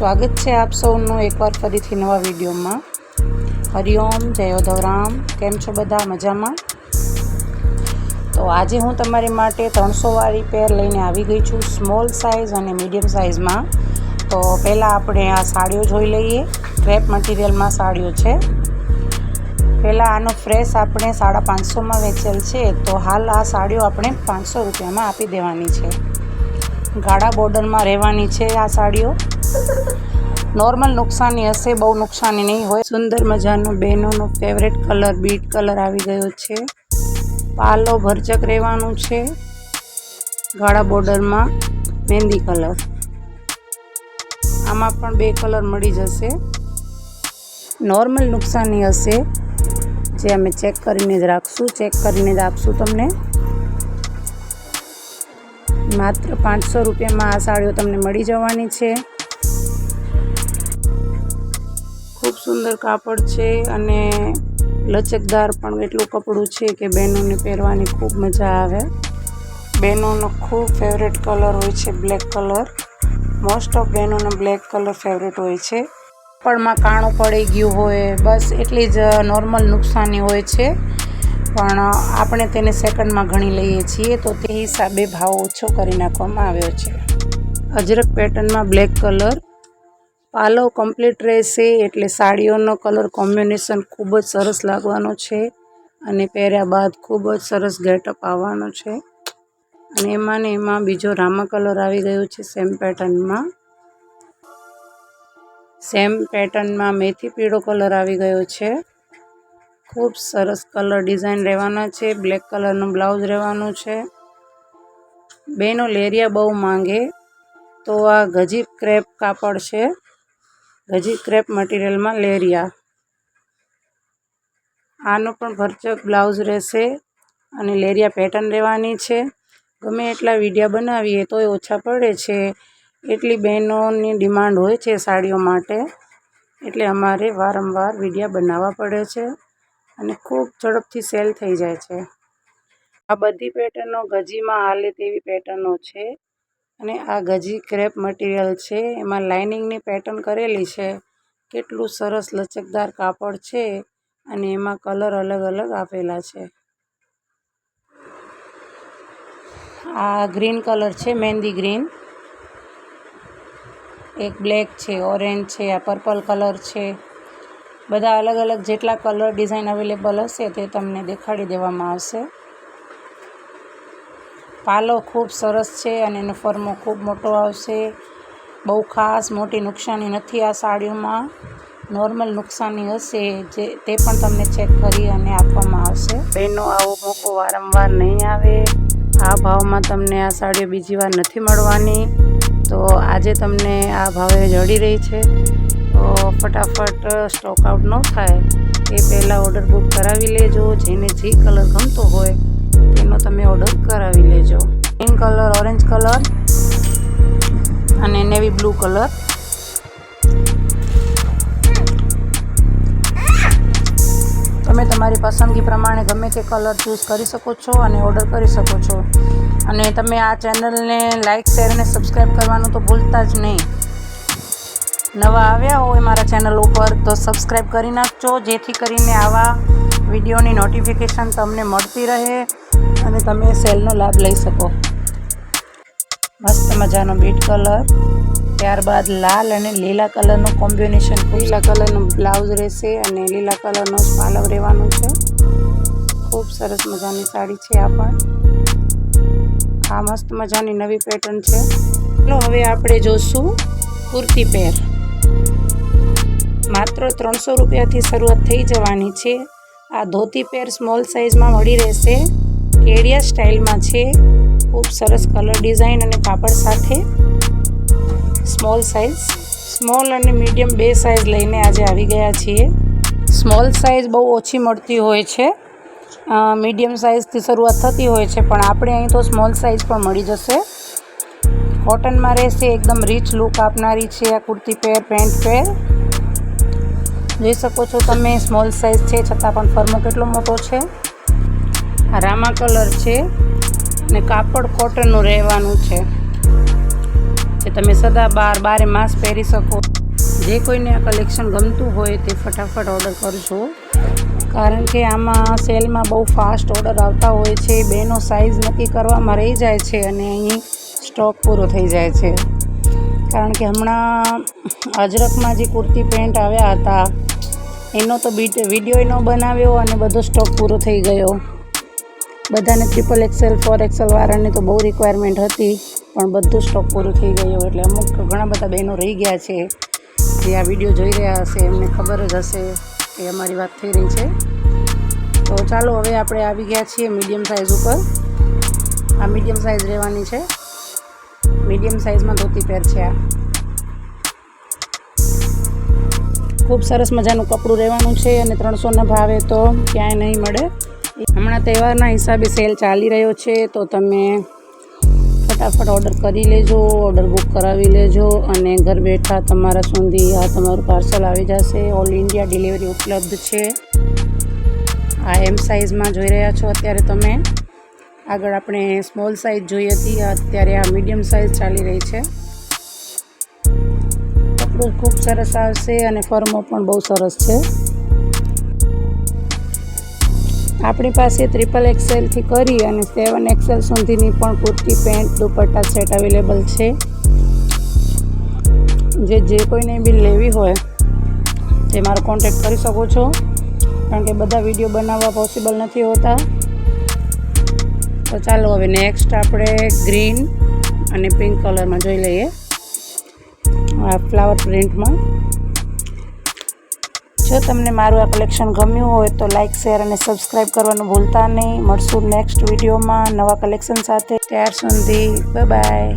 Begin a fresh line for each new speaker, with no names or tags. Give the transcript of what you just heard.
સ્વાગત છે આપ સૌનું એકવાર ફરીથી નવા વિડીયોમાં. હરિઓમ જય ઉધવરામ કેમ છો બધા? મજામાં? તો આજે હું તમારી માટે ત્રણસો વાળી પેર લઈને આવી ગઈ છું સ્મોલ સાઇઝ અને મીડિયમ સાઇઝમાં. તો પહેલાં આપણે આ સાડીઓ જોઈ લઈએ. ક્રેપ મટીરિયલમાં સાડીઓ છે. પહેલાં આનો ફ્રેશ આપણે સાડા પાંચસોમાં વેચેલ છે. તો હાલ આ સાડીઓ આપણે પાંચસો રૂપિયામાં આપી દેવાની છે. ગાળા બોર્ડરમાં રહેવાની છે આ સાડીઓ. નોર્મલ નુકસાની હશે, બહુ નુકસાની નહીં હોય. સુંદર મજાનો બહેનોનો ફેવરેટ કલર બીટ કલર આવી ગયો છે. પાલો ભરચક રહેવાનું છે. ગાળા બોર્ડરમાં મહેંદી કલર આમાં પણ બે કલર મળી જશે. નોર્મલ નુકસાની હશે, જે અમે ચેક કરીને જ રાખશું. ચેક કરીને જ આપશું તમને. માત્ર પાંચસો રૂપિયામાં આ સાડીઓ તમને મળી જવાની છે. સુંદર કાપડ છે અને લચકદાર પણ એટલું કપડું છે કે બહેનોને પહેરવાની ખૂબ મજા આવે. બહેનોનો ખૂબ ફેવરેટ કલર હોય છે બ્લેક કલર મોસ્ટ ઓફ બહેનોનો બ્લેક કલર ફેવરેટ હોય છે. કાપડમાં કાણું પડી ગયું હોય, બસ એટલી જ નોર્મલ નુકસાની હોય છે. પણ આપણે તેને સેકન્ડમાં ગણી લઈએ છીએ તો તે હિસાબે ભાવ ઓછો કરી નાખવામાં આવ્યો છે. અજરક પેટર્નમાં બ્લેક કલર પાલો કમ્પ્લીટ રહેશે એટલે સાડીઓનો કલર કોમ્બિનેશન ખૂબ જ સરસ લાગવાનો છે અને પહેર્યા બાદ ખૂબ જ સરસ ગેટઅપ આવવાનો છે. અને એમાં ને એમાં બીજો રામા કલર આવી ગયો છે સેમ પેટર્નમાં સેમ પેટર્નમાં મેથી પીળો કલર આવી ગયો છે. ખૂબ સરસ કલર ડિઝાઇન રહેવાના છે બ્લેક કલરનું બ્લાઉઝ રહેવાનું છે. બેનો લેરિયા બહુ માંગે તો આ ગજીબ ક્રેપ કાપડ છે. ગજી ક્રેપ મટીરિયલમાં લેરિયા. આનો પણ ભરચક બ્લાઉઝ રહેશે અને લેરિયા પેટર્ન રહેવાની છે. ગમે એટલા વિડીયા બનાવીએ તોય ઓછા પડે છે. એટલી બહેનોની ડિમાન્ડ હોય છે સાડીઓ માટે. એટલે અમારે વારંવાર વિડીયા બનાવવા પડે છે અને ખૂબ ઝડપથી સેલ થઈ જાય છે. આ બધી પેટર્નો ગજીમાં હાલે તેવી પેટર્નો છે. અને આ ગજી ક્રેપ મટીરિયલ છે. એમાં લાઇનિંગની પેટર્ન કરેલી છે. કેટલું સરસ લચકદાર કાપડ છે અને એમાં કલર અલગ અલગ આપેલા છે. આ ગ્રીન કલર છે, મહેંદી ગ્રીન. એક બ્લેક છે, ઓરેન્જ છે, આ પર્પલ કલર છે. બધા અલગ અલગ જેટલા કલર ડિઝાઇન અવેલેબલ હશે તે તમને દેખાડી દેવામાં આવશે. પાલો ખૂબ સરસ છે અને એનો ફરમો ખૂબ મોટો આવશે. બહુ ખાસ મોટી નુકસાની નથી આ સાડીઓમાં. નોર્મલ નુકસાની હશે જે તે પણ તમને ચેક કરી અને આપવામાં આવશે. બહેનો આવો મોકો વારંવાર નહીં આવે. આ ભાવમાં તમને આ સાડીઓ બીજી વાર નથી મળવાની. તો આજે તમને આ ભાવે જડી રહી છે. તો ફટાફટ સ્ટોક આઉટ ન થાય. એ પહેલાં ઓર્ડર બુક કરાવી લેજો. જેને જે કલર ગમતો હોય તેનો તમે ઓર્ડર કરાવી લેજો. પિંક કલર ઓરેન્જ કલર અને નેવી બ્લુ કલર તમે તમારી પસંદગી પ્રમાણે ગમે તે કલર ચૂઝ કરી શકો છો અને ઓર્ડર કરી શકો છો. અને તમે આ ચેનલને લાઇક શેર અને સબસ્ક્રાઈબ કરવાનું તો ભૂલતા જ નહીં. નવા આવ્યા હોય મારા ચેનલ ઉપર તો સબસ્ક્રાઈબ કરી નાખજો, જેથી કરીને આવા વિડીયોની નોટિફિકેશન તમને મળતી રહે અને તમે સેલનો લાભ લઈ શકો. મસ્ત મજાનો બીટ કલર ત્યારબાદ લાલ અને લીલા કલરનું કોમ્બિનેશન લીલા કલરનું બ્લાઉઝ રહેશે અને લીલા કલરનો પાલવ રહેવાનું છે. ખૂબ સરસ મજાની સાડી છે આ પણ. આ મસ્ત મજાની નવી પેટર્ન છે. ચાલો હવે આપણે જોશું કુર્તી પેર માત્ર ત્રણસો રૂપિયાથી શરૂઆત થઈ જવાની છે. આ ધોતી પેર સ્મોલ સાઇઝમાં મળી રહેશે. કેડિયા સ્ટાઇલમાં છે. ખૂબ સરસ કલર ડિઝાઇન અને કાપડ સાથે. Small size. સ્મોલ અને મીડિયમ બે સાઇઝ લઈને આજે આવી ગયા છીએ. સ્મોલ સાઇઝ બહુ ઓછી મળતી હોય છે. મીડિયમ સાઇઝથી શરૂઆત થતી હોય છે, પણ આપણે અહીં તો સ્મોલ સાઇઝ પણ મળી જશે. કોટનમાં રહેશે, એકદમ રીચ લુક આપનારી છે આ કુર્તી પેર, પેન્ટ પેર. જોઈ શકો છો તમે સ્મોલ સાઇઝ છે, છતાં પણ ફર્મો કેટલો મોટો છે. રામા કલર છે ને કાપડ કોટનનું રહેવાનું છે. જે તમે સદા બાર, બારે માસ પહેરી શકો. જે કોઈને આ કલેક્શન ગમતું હોય તે ફટાફટ ઓર્ડર કરજો. કારણ કે આમાં સેલમાં બહુ ફાસ્ટ ઓર્ડર આવતા હોય છે, બેનો સાઇઝ નક્કી કરવામાં રહી જાય છે અને અહીં સ્ટોક પૂરો થઈ જાય છે. કારણ કે હમણાં અજરકમાં જે કુર્તી પેન્ટ આવ્યા હતા એનો તો વીડિયો એનો બનાવ્યો અને બધો સ્ટોક પૂરો થઈ ગયો. બધાને ટ્રિપલ એક્સેલ ફોર એક્સેલ વાળાની તો બહુ રિક્વાયરમેન્ટ હતી, પણ બધું સ્ટોક પૂરું થઈ ગયું એટલે અમુક ઘણા બધા બહેનો રહી ગયા છે, જે આ વીડિયો જોઈ રહ્યા હશે, એમને ખબર જ હશે કે અમારી વાત થઈ રહી છે. તો ચાલો હવે આપણે આવી ગયા છીએ મીડિયમ સાઇઝ ઉપર. આ મીડિયમ સાઇઝ રહેવાની છે. મીડિયમ સાઇઝમાં ધોતી પેર છે આ. ખૂબ સરસ મજાનું કપડું રહેવાનું છે અને ત્રણસોના ભાવે તો ક્યાંય નહીં મળે. હમણાં તહેવારના હિસાબે સેલ ચાલી રહ્યો છે, તો તમે ફટાફટ ઓર્ડર કરી લેજો, ઓર્ડર બુક કરાવી લેજો અને ઘર બેઠા તમારા સુધી આ તમારું પાર્સલ આવી જશે. ઓલ ઇન્ડિયા ડિલિવરી ઉપલબ્ધ છે. આ એમ સાઇઝમાં જોઈ રહ્યા છો અત્યારે તમે. આગળ આપણે સ્મોલ સાઇઝ જોઈ હતી, અત્યારે આ મીડિયમ સાઇઝ ચાલી રહી છે. કપડું ખૂબ સરસ આવશે અને ફર્મો પણ બહુ સરસ છે. આપણી પાસે ત્રિપલ એક્સેલથી કરી અને સેવન એક્સેલ સુધીની પણ kurti pant dupatta set available છે. જે જે કોઈને બી લેવી હોય, તે મારો કોન્ટેક્ટ કરી શકો છો. કારણ કે બધા વીડિયો બનાવવા પોસિબલ નથી હોતા. તો ચાલો હવે નેક્સ્ટ આપણે ગ્રીન અને પિંક કલરમાં જોઈ લઈએ. આ ફ્લાવર પ્રિન્ટમાં જો તમને મારું આ કલેક્શન ગમ્યું હોય તો લાઇક શેર અને સબસ્ક્રાઈબ કરવાનું ભૂલતા નહીં. મળશું નેક્સ્ટ વિડીયોમાં નવા કલેક્શન સાથે. ત્યાર સુધી બાય